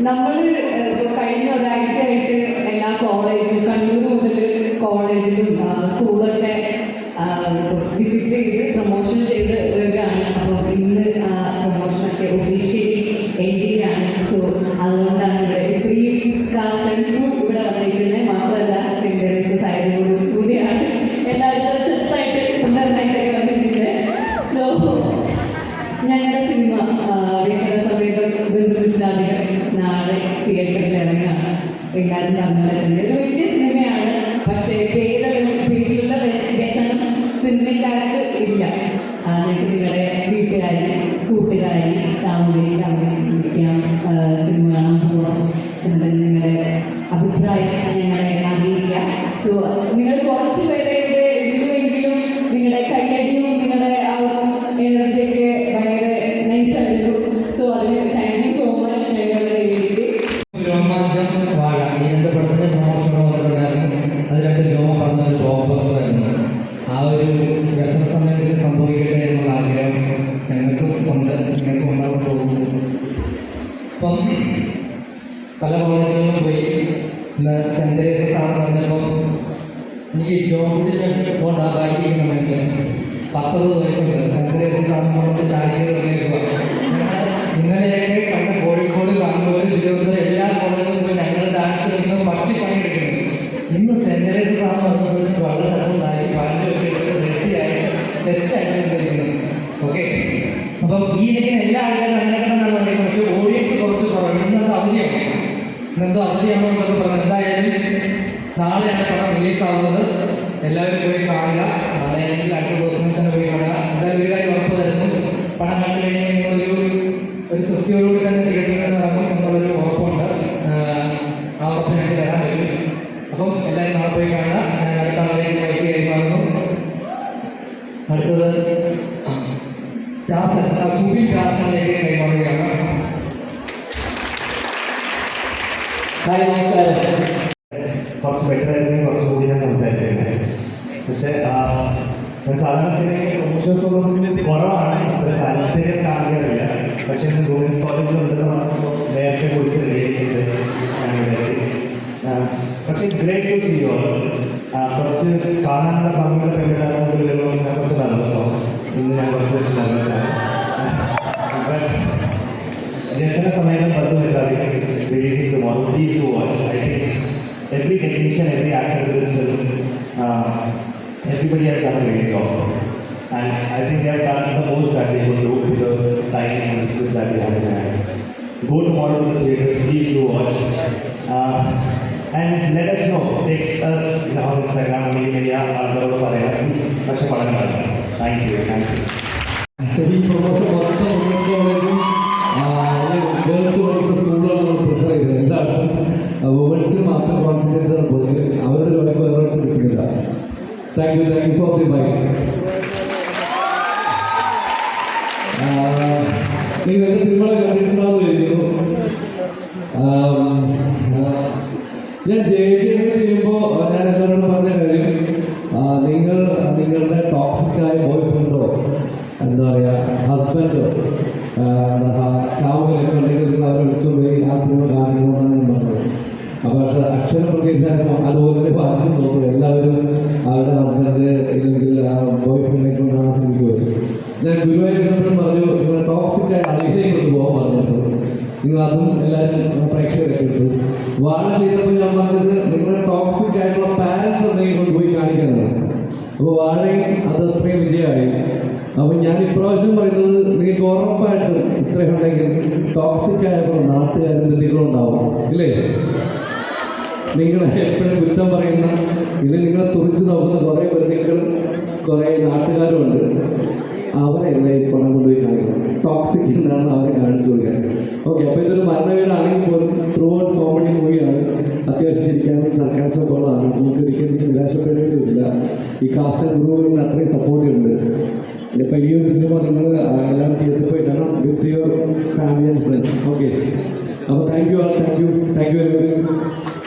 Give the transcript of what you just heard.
നമ്മൾ കഴിഞ്ഞ ഒരാഴ്ചയായിട്ട് എല്ലാ കോളേജും കണ്ണൂർ മുതൽ കോളേജിലും സ്കൂളൊക്കെ വിസിറ്റ് ചെയ്ത് ഞങ്ങളുടെ സിനിമ വികസന സമയത്ത് ബന്ധുമില്ലാതെ നാളെ തിയേറ്ററിൽ ഇറങ്ങുകയാണ്. എല്ലാവരും പറഞ്ഞത് അപ്പം പല കോളേജുകളിലും പോയി ഇന്ന് സെന്റ് തെരേസസ് ആണെന്ന് പറഞ്ഞപ്പം എനിക്ക് ജോബിന്റെ കൊണ്ട് ആ ബാക്കി ഇരിക്കണമെങ്കിൽ പത്തൊമ്പത് വയസ്സുണ്ട്. സെന്റ് തെരേസസ് ആണെന്ന് പറഞ്ഞിട്ട് ചാരിറ്റികൾ ഇന്നലെയൊക്കെ കണ്ട കോഴിക്കോട് കണ്ണൂർ തിരുവനന്തപുരം എല്ലാ കോളേജിലും പോയി ഞങ്ങൾ ഡാൻസ് പട്ടി പണിയെടുക്കുന്നത് ഇന്ന് സെന്റ് തെരേസസ് ആണെന്ന് പറഞ്ഞപ്പോഴത്തേക്കും വളരെ എടുത്ത് റെഡിയായിട്ട് സെറ്റായിട്ട് ഓക്കെ അപ്പം ഈ എല്ലാ ആൾക്കാരും അങ്ങനെ പക്ഷേ ഇന്നെന്തോ അവധിയാണോ എന്നൊക്കെ പറഞ്ഞു. എന്തായാലും നാളെയാണ് പടം റിലീസ് ആവുന്നത് എല്ലാവരും പോയി കാണുക. നാളെ അല്ലെങ്കിൽ അടുത്ത ദിവസം തന്നെ പോയി കാണുക. എന്തായാലും ഒരു കാര്യം ഉറപ്പ് തരുന്നു. പടം കണ്ടു കഴിഞ്ഞാൽ നിങ്ങളൊരു ഒരു തൃപ്തിയോടുകൂടി തന്നെ തിയേറ്ററിൽ നിന്ന് ഇറങ്ങും എന്നുള്ളൊരു ഉറപ്പുണ്ട്. ആ ഉറപ്പ് ഞങ്ങൾക്ക് തരാൻ പറ്റും. അപ്പം എല്ലാവരും നാളെ പോയി കാണുക. ഞാൻ അടുത്ത ആളിലേക്ക് വൈകി കൈമാറുന്നു അടുത്തത് ദാസൻ സുബി ദാസനിലേക്ക് കൈമാറുകയാണ് ഹായ് നമസ്കാരം കുറച്ച് ബെറ്റർ ആയിരുന്നു കുറച്ചുകൂടി ഞാൻ സംസാരിച്ചത് പക്ഷേ ആ, ഞാൻ സാധാരണ സിനിമയിൽ പ്രൊമോഷൻസ് ഒന്നും കുറവാണ് പക്ഷേ താല്പര്യം കാണിക്കാറില്ല പക്ഷേ ഇന്ന് ഗോവിന്ദ് കോളേജിൽ ഉണ്ടെന്ന് പറഞ്ഞപ്പോൾ നേരത്തെ കുറിച്ച് റിലീസ് ചെയ്ത് ഞാനിവിടെ എത്തി. ആ, പക്ഷേ ഗ്രേറ്റ് ടു സീ യോ കുറച്ച് കാണാനുള്ള ഭംഗിയുള്ള പെൺപിള്ളേർ ഞാൻ കുറച്ച് nervous ആവും ഇന്ന് ഞാൻ കുറച്ച് nervous ആണ് വ്യസന സമയം പത്ത് minute what please do watch. I think every technician, every actor in this film, uh, everybody has done a great job. And I think they have done the most that they could do with the time and resources that they have in hand. Go tomorrow to the theaters, please do watch. Uh, and let us know. Text us on Instagram, media, or whatever. Please, thank you. Thank you. Thank you thank you for the bye നിങ്ങൾ എന്റെ സിനിമകളെ ആ, ഞാൻ J J ചെയ്യുമ്പോൾ ഞാൻ എല്ലാവരോടും പറഞ്ഞ കാര്യം നിങ്ങൾ നിങ്ങളുടെ ടോക്സിക്കായ ബോയ് ഫ്രണ്ടോ എന്താ പറയുക ഹസ്ബൻഡോ കാമുകലൊക്കെ ഉണ്ടെങ്കിൽ നിങ്ങൾ അവരെ വിളിച്ചു പോയി ആ സിനിമ അപ്പോൾ പക്ഷേ അക്ഷരം പ്രതിസാരം അതുപോലെ ബാധിച്ചു നോക്കും. എല്ലാവരും അവരുടെ ഹസ്ബൻഡ് ഇല്ലെങ്കിൽ ബോയ് ഫ്രണ്ടിനെ കൊണ്ടാണ് സിനിമയ്ക്ക് ഞാൻ ഗുരുവായൂർ പറഞ്ഞു നിങ്ങൾ ടോക്സിക്കായ അളിയിലേക്ക് കൊണ്ട് പോകാൻ പറഞ്ഞിട്ടുണ്ട്. നിങ്ങൾ അതും എല്ലാവരും പ്രേക്ഷകരൊക്കെ ഇട്ടു വാഴ ചെയ്തപ്പോൾ ഞാൻ പറഞ്ഞത് നിങ്ങളുടെ ടോക്സിക് ആയിട്ടുള്ള പാരൻസ് എന്തെങ്കിലും കൊണ്ടുപോയി കാണിക്കാനാണ് അപ്പോൾ വാഴയും അത് അത്രയും വിജയമായി. അപ്പോൾ ഞാൻ ഇപ്രാവശ്യം പറയുന്നത് നിങ്ങൾക്ക് ഉറപ്പായിട്ടും ഇത്രയും ഉണ്ടെങ്കിൽ ടോക്സിക് ആയപ്പോൾ നാട്ടുകാരും ബന്ധുക്കളും ഉണ്ടാവും. ഇല്ലേ? നിങ്ങളെ എപ്പോഴും കുറ്റം പറയുന്ന ഇല്ലെങ്കിൽ നിങ്ങളെ തുറച്ചു നോക്കുന്ന കുറേ ബന്ധുക്കൾ കുറേ നാട്ടുകാരും ഉണ്ട്. ഈ പണം കൊണ്ടുപോയി കാണിക്കണം ടോക്സിക് എന്നാണ് അവരെ കാണിച്ചു കൊടുക്കാൻ. ഓക്കെ അപ്പോൾ ഇതൊരു മരണവീടാണെങ്കിൽ പോലും ത്രൂ ഔട്ട് കോമഡി മൂവിയാണ് അത്യാവശ്യം ചിരിക്കാനും സർക്കാർ ഉള്ളതാണ് നമുക്ക് ഒരിക്കലും നിരാശപ്പെടേണ്ടതില്ല. ഈ കാസ്റ്റ് ഗുരുവിന് അത്രയും സപ്പോർട്ട് ഉണ്ട്. ഇപ്പം ഈ ഒരു സിനിമ നിങ്ങൾ എല്ലാവരും തിയേറ്ററിൽ പോയി കാണാം with your family and friends okay അപ്പോൾ thank you all thank you thank you very much